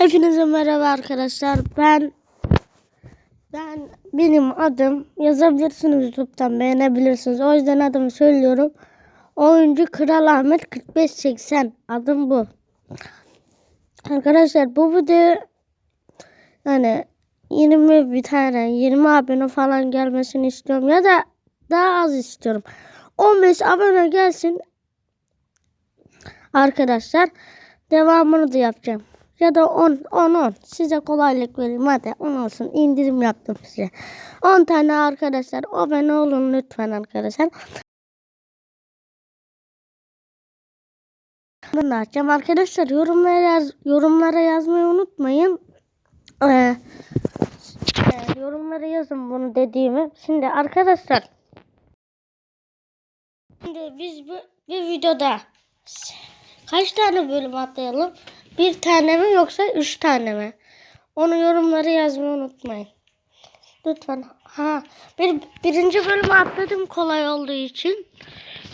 Hepinize merhaba arkadaşlar. Ben ben benim adım yazabilirsiniz YouTube'dan beğenebilirsiniz. O yüzden adımı söylüyorum. Oyuncu Kral Ahmet 4580 adım bu. Arkadaşlar bu video yani 20 bir tane 20 abone falan gelmesini istiyorum ya da daha az istiyorum. 15 abone gelsin arkadaşlar. Devamını da yapacağım. Ya da 10 10 10. Size kolaylık vereyim hadi 10 olsun. indirim yaptım size. 10 tane arkadaşlar abone olun lütfen arkadaşlar. Ben de açacağım. Arkadaşlar yorumlara yaz, yorumlara yazmayı unutmayın. Ee, e, yorumlara yazın bunu dediğimi. Şimdi arkadaşlar Şimdi biz bu bir videoda kaç tane bölüm atlayalım? Bir tane mi yoksa üç tane mi? Onu yorumlara yazmayı unutmayın. Lütfen. Ha, bir, birinci bölümü atladım kolay olduğu için.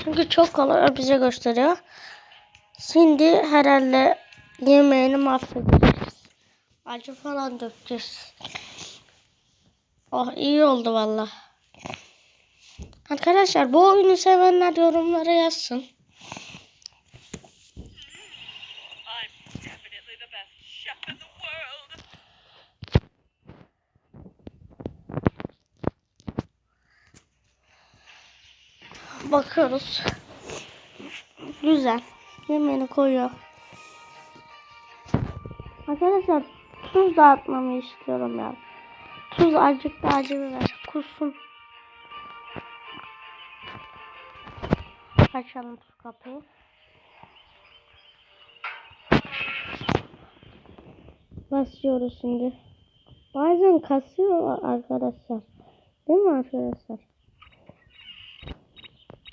Çünkü çok kolay bize gösteriyor. Şimdi herhalde yemeğini mahvedeceğiz. Acı falan dökeceğiz. Oh iyi oldu valla. Arkadaşlar bu oyunu sevenler yorumlara yazsın. Bakıyoruz. Güzel. Yemeğini koyuyor. Arkadaşlar tuz dağıtmamı istiyorum ya. Tuz azıcık da acı ver. Kursun. Açalım tuz kapıyı. Basıyoruz şimdi. Bazen kasıyor arkadaşlar. Değil mi arkadaşlar?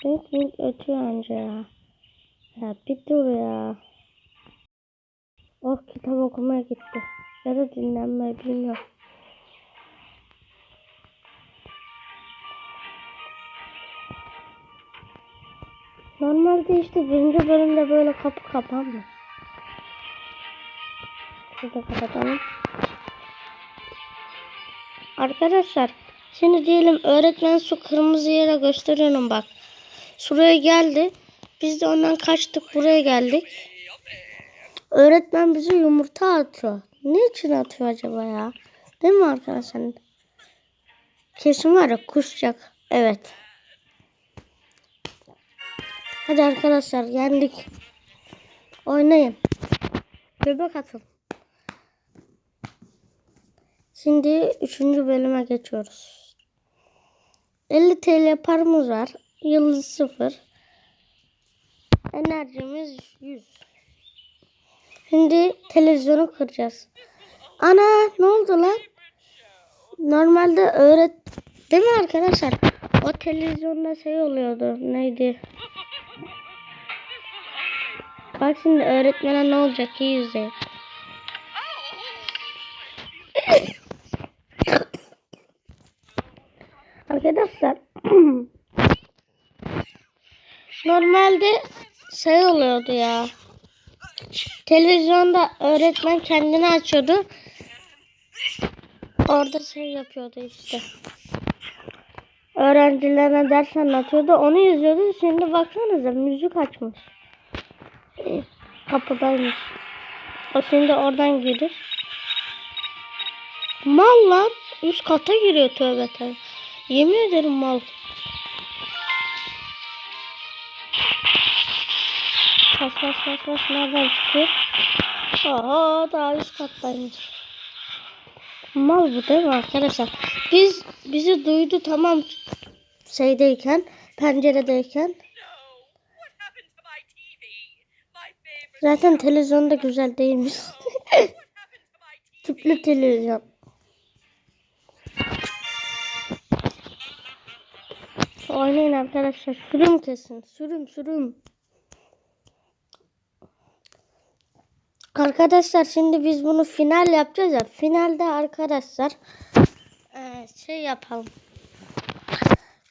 Bink ötüyor anca ya. Ya bir dur ya. Oh kitap okumaya gitti. Ya da dinlenmeye bilmiyorum. Normalde işte birinci bölümde böyle kapı kapanmıyor. Şurada kapatalım. Arkadaşlar şimdi diyelim öğretmen su kırmızı yere gösteriyorum bak. Şuraya geldi. Biz de ondan kaçtık buraya geldik. Öğretmen bize yumurta atıyor. Ne için atıyor acaba ya? Değil mi arkadaşlar? Kesin var ya kusacak. Evet. Hadi arkadaşlar yendik. Oynayın. Bebek atın. Şimdi üçüncü bölüme geçiyoruz. 50 TL paramız var. Yıldız sıfır. Enerjimiz 100. Şimdi televizyonu kıracağız. Ana ne oldu lan? Normalde öğret... Değil mi arkadaşlar? O televizyonda şey oluyordu. Neydi? Bak şimdi öğretmene ne olacak iyi izleyin. Arkadaşlar normalde şey oluyordu ya. Televizyonda öğretmen kendini açıyordu. Orada şey yapıyordu işte. Öğrencilerine ders anlatıyordu. Onu izliyordu. Şimdi baksanıza müzik açmış. Kapıdaymış. O şimdi oradan girir. Mal lan. Üst kata giriyor tövbe tövbe. Yemin ederim mal. Bas bas bas bas nereden çıkıyor? Aa daha üst kattaymış. Mal bu değil mi arkadaşlar? Biz bizi duydu tamam şeydeyken penceredeyken. Zaten televizyonda güzel değilmiş. Tüplü televizyon. Oynayın arkadaşlar. Sürüm kesin. Sürüm sürüm. Arkadaşlar şimdi biz bunu final yapacağız ya. Finalde arkadaşlar eee, şey yapalım.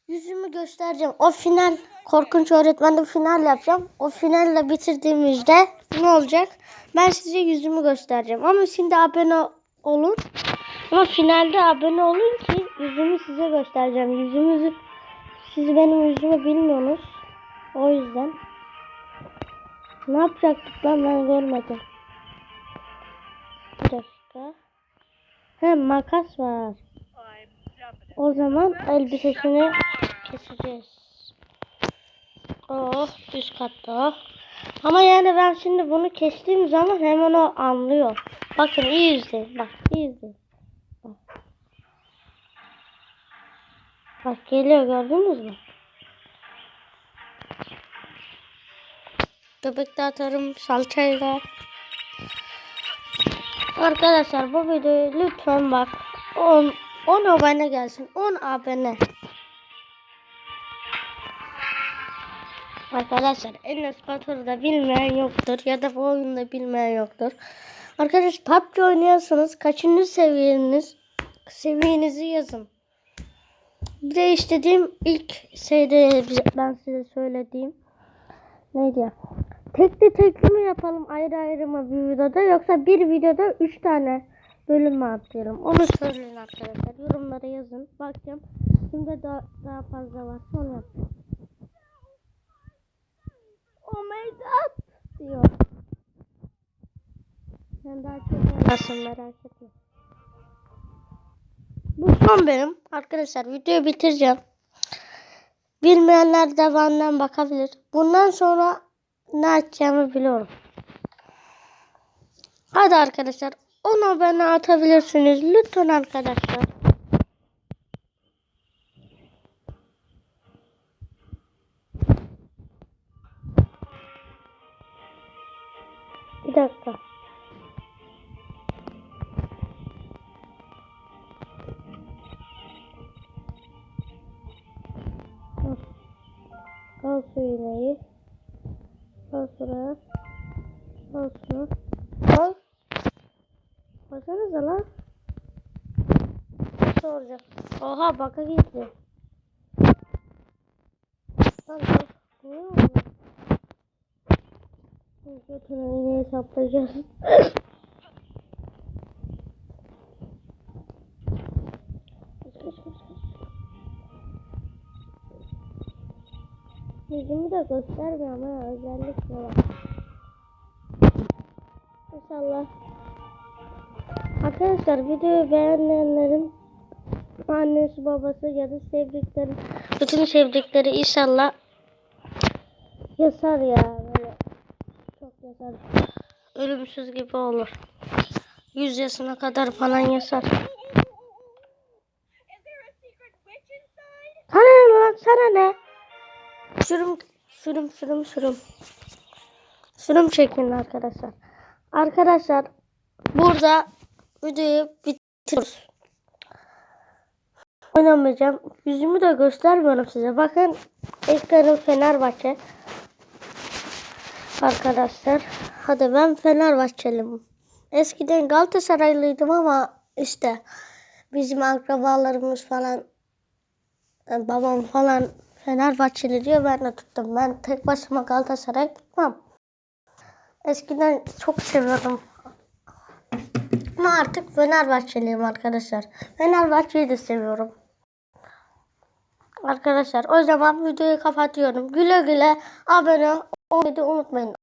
Yüzümü göstereceğim. O final korkunç öğretmende final yapacağım. O finalle bitirdiğimizde ne olacak? Ben size yüzümü göstereceğim. Ama şimdi abone olun. Ama finalde abone olun ki yüzümü size göstereceğim. Yüzümüzü siz benim yüzümü bilmiyorsunuz. O yüzden. Ne yapacaktık lan ben görmedim. Dakika. He makas var. O zaman elbisesini keseceğiz. Oh üst katta. Ama yani ben şimdi bunu kestiğim zaman hemen o anlıyor. Bakın iyi izleyin. Bak iyi izleyin. Bak. Bak geliyor gördünüz mü? Göbek de atarım salçayla. Arkadaşlar bu videoyu lütfen bak 10 10 abone gelsin. 10 abone. Arkadaşlar Enes Batur'da bilmeyen yoktur ya da bu oyunda bilmeyen yoktur. Arkadaş PUBG oynuyorsanız kaçıncı seviyeniz seviyenizi yazın. Bir de istediğim ilk şeyde ben size söylediğim neydi ya? Tekli tekli mi yapalım ayrı ayrı mı bir videoda yoksa bir videoda 3 tane bölüm mü atıyorum? Onu söyleyin arkadaşlar. Yorumlara yazın. Bakacağım. Şimdi daha, daha fazla var. Onu yapacağım. Oh my god diyor. Sen daha çok oynasın merak etme. Bu son benim. Arkadaşlar videoyu bitireceğim. Bilmeyenler devamından bakabilir. Bundan sonra ne açacağımı biliyorum. Hadi arkadaşlar. Onu bana atabilirsiniz. Lütfen arkadaşlar. Bir dakika. Al şuraya. Al şunu. Al. Baksanıza lan. Nasıl olacak? Oha baka gitti. Lan bak. Ne oldu? Götüne iğneyi saplayacağız. Kaç, kaç, kaç, kaç. Yüzümü de göstermiyorum ha özellikle bak. İnşallah. Arkadaşlar videoyu beğenenlerin annesi babası ya da sevdikleri bütün sevdikleri inşallah yasar ya böyle çok yasar. Ölümsüz gibi olur. Yüz yaşına kadar falan yasar. Sana ne lan sana ne? Sürüm sürüm sürüm sürüm. Sürüm çekin arkadaşlar. Arkadaşlar burada videoyu bitiriyoruz. Oynamayacağım. Yüzümü de göstermiyorum size. Bakın ekranım Fenerbahçe. Arkadaşlar. Hadi ben Fenerbahçeliyim. Eskiden Galatasaraylıydım ama işte bizim akrabalarımız falan babam falan Fenerbahçeli diyor ben de tuttum. Ben tek başıma Galatasaray tutmam. Eskiden çok seviyordum. Ama artık Fenerbahçeliyim arkadaşlar. Fenerbahçe'yi de seviyorum. Arkadaşlar o zaman videoyu kapatıyorum. Güle güle abone olmayı unutmayın.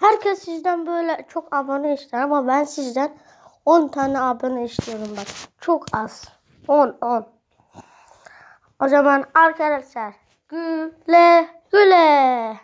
Herkes sizden böyle çok abone ister ama ben sizden 10 tane abone istiyorum bak. Çok az. 10 10. O zaman arkadaşlar güle güle.